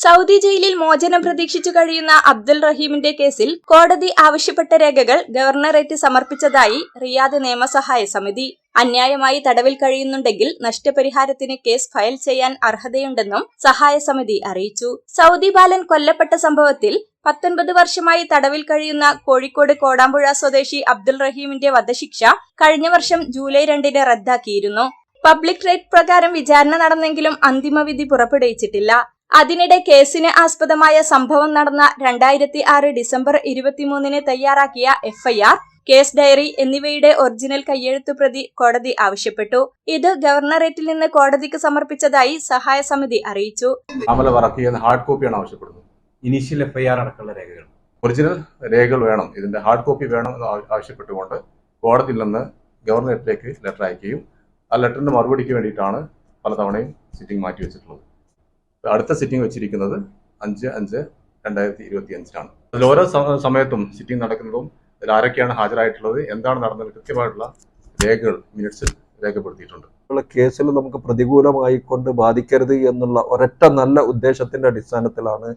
Saudi ജയിലിൽ മോചനം പ്രതീക്ഷിച്ചു കഴിയുന്ന അബ്ദുൽ റഹീമിന്റെ കേസിൽ കോടതി ആവശ്യപ്പെട്ട രേഖകൾ ഗവർണറേറ്റ് സമർപ്പിച്ചതായി റിയാദ് നിയമസഹായ സമിതി. അന്യായമായി തടവിൽ കഴിയുന്നുണ്ടെങ്കിൽ നഷ്ടപരിഹാരത്തിന് കേസ് ഫയൽ ചെയ്യാൻ അർഹതയുണ്ടെന്നും സഹായ സമിതി അറിയിച്ചു. സൗദി ബാലൻ കൊല്ലപ്പെട്ട സംഭവത്തിൽ പത്തൊൻപത് വർഷമായി തടവിൽ കഴിയുന്ന കോഴിക്കോട് കോടാമ്പുഴ സ്വദേശി അബ്ദുൽ റഹീമിന്റെ വധശിക്ഷ കഴിഞ്ഞ വർഷം ജൂലൈ രണ്ടിന് റദ്ദാക്കിയിരുന്നു. പബ്ലിക് റേറ്റ് പ്രകാരം വിചാരണ നടന്നെങ്കിലും അന്തിമവിധി പുറപ്പെടുവിച്ചിട്ടില്ല. അതിനിടെ കേസിന് ആസ്പദമായ സംഭവം നടന്ന രണ്ടായിരത്തി ആറ് ഡിസംബർ ഇരുപത്തിമൂന്നിന് തയ്യാറാക്കിയ എഫ്ഐആർ കേസ് ഡയറി എന്നിവയുടെ ഒറിജിനൽ കയ്യെഴുത്തു പ്രതി കോടതി ആവശ്യപ്പെട്ടു. ഇത് ഗവർണറേറ്റിൽ നിന്ന് കോടതിക്ക് സമർപ്പിച്ചതായി സഹായ സമിതി അറിയിച്ചു. ഹാർഡ് കോപ്പിയാണ് ആവശ്യപ്പെടുന്നത്. ഇനീഷ്യൽ എഫ്ഐആർ അടക്കമുള്ള രേഖകൾ. ഒറിജിനൽ രേഖകൾ വേണം. ഇതിന്റെ ഹാർഡ് കോപ്പി വേണം എന്ന് ആവശ്യപ്പെട്ടുകൊണ്ട് കോടതിയിൽ നിന്ന് ഗവർണറേറ്റിലേക്ക് ലെറ്റർ അയക്കുകയും ആ ലെറ്ററിന്റെ മറുപടിക്ക് വേണ്ടിയിട്ടാണ് പലതവണയും സിറ്റിംഗ് മാറ്റി വെച്ചിട്ടുള്ളത്. അടുത്ത സിറ്റിംഗ് വെച്ചിരിക്കുന്നത് അഞ്ച് അഞ്ച് രണ്ടായിരത്തി ഇരുപത്തി അഞ്ചിനാണ് അതിൽ ഓരോ സമയത്തും സിറ്റിംഗ് നടക്കുന്നതും അതിൽ ആരൊക്കെയാണ് ഹാജരായിട്ടുള്ളത് എന്താണ് നടന്നത് കൃത്യമായിട്ടുള്ള രേഖകൾ മിനിറ്റ്സിൽ രേഖപ്പെടുത്തിയിട്ടുണ്ട്. കേസിൽ നമുക്ക് പ്രതികൂലമായി കൊണ്ട് ബാധിക്കരുത് എന്നുള്ള ഒരൊറ്റ നല്ല ഉദ്ദേശത്തിന്റെ അടിസ്ഥാനത്തിലാണ്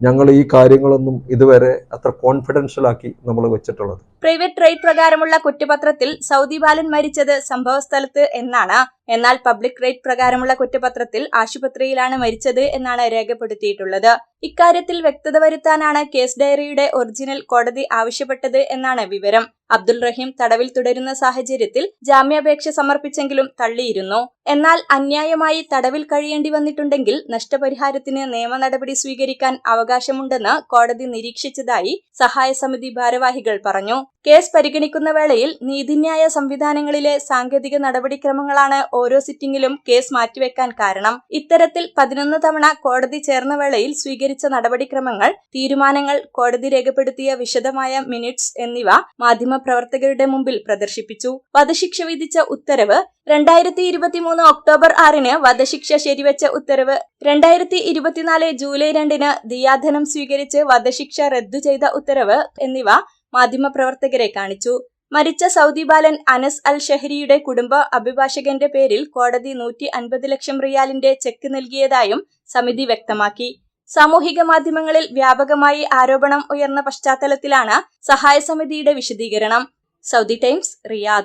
ഞങ്ങൾ ഈ കാര്യങ്ങളൊന്നും ഇതുവരെ അത്ര കോൺഫിഡൻഷ്യൽ ആക്കി നമ്മൾ വെച്ചിട്ടുള്ളത്. പ്രൈവറ്റ് ട്രേഡ് പ്രകാരമുള്ള കുറ്റപത്രത്തിൽ സൗദി ബാലൻ മരിച്ചത് സംഭവസ്ഥലത്ത് എന്നാണ് എന്നാൽ പബ്ലിക് റേറ്റ് പ്രകാരമുള്ള കുറ്റപത്രത്തിൽ ആശുപത്രിയിലാണ് മരിച്ചത് എന്നാണ് രേഖപ്പെടുത്തിയിട്ടുള്ളത്. ഇക്കാര്യത്തിൽ വ്യക്തത വരുത്താനാണ് കേസ് ഡയറിയുടെ ഒറിജിനൽ കോടതി ആവശ്യപ്പെട്ടത് എന്നാണ് വിവരം. അബ്ദുൾ റഹീം തടവിൽ തുടരുന്ന സാഹചര്യത്തിൽ ജാമ്യാപേക്ഷ സമർപ്പിച്ചെങ്കിലും തള്ളിയിരുന്നു. എന്നാൽ അന്യായമായി തടവിൽ കഴിയേണ്ടി വന്നിട്ടുണ്ടെങ്കിൽ നഷ്ടപരിഹാരത്തിന് നിയമ നടപടി സ്വീകരിക്കാൻ അവകാശമുണ്ടെന്ന് കോടതി നിരീക്ഷിച്ചതായി സഹായ സമിതി ഭാരവാഹികൾ പറഞ്ഞു. കേസ് പരിഗണിക്കുന്ന വേളയിൽ നീതിന്യായ സംവിധാനങ്ങളിലെ സാങ്കേതിക നടപടിക്രമങ്ങളാണ് ഓരോ സിറ്റിംഗിലും കേസ് മാറ്റിവെക്കാൻ കാരണം ഇത്തരത്തിൽ പതിനൊന്ന് തവണ കോടതി ചേർന്ന വേളയിൽ സ്വീകരിച്ച നടപടിക്രമങ്ങൾ തീരുമാനങ്ങൾ കോടതി രേഖപ്പെടുത്തിയ വിശദമായ മിനിറ്റ്സ് എന്നിവ മാധ്യമപ്രവർത്തകരുടെ മുമ്പിൽ പ്രദർശിപ്പിച്ചു. വധശിക്ഷ വിധിച്ച ഉത്തരവ് രണ്ടായിരത്തി ഇരുപത്തിമൂന്ന് ഒക്ടോബർ ആറിന് വധശിക്ഷ ശരിവെച്ച ഉത്തരവ് രണ്ടായിരത്തി ഇരുപത്തിനാല് ജൂലൈ രണ്ടിന് ദിയാധനം സ്വീകരിച്ച് വധശിക്ഷ റദ്ദു ചെയ്ത ഉത്തരവ് എന്നിവ മാധ്യമപ്രവർത്തകരെ കാണിച്ചു. മരിച്ച സൗദി ബാലൻ അനസ് അൽ ഷെഹരിയുടെ കുടുംബ അഭിഭാഷകന്റെ പേരിൽ കോടതി നൂറ്റി അൻപത് ലക്ഷം റിയാലിന്റെ ചെക്ക് നൽകിയതായും സമിതി വ്യക്തമാക്കി. സാമൂഹിക മാധ്യമങ്ങളിൽ വ്യാപകമായി ആരോപണം ഉയർന്ന പശ്ചാത്തലത്തിലാണ് സഹായ സമിതിയുടെ വിശദീകരണം. Saudi Times Riyadh.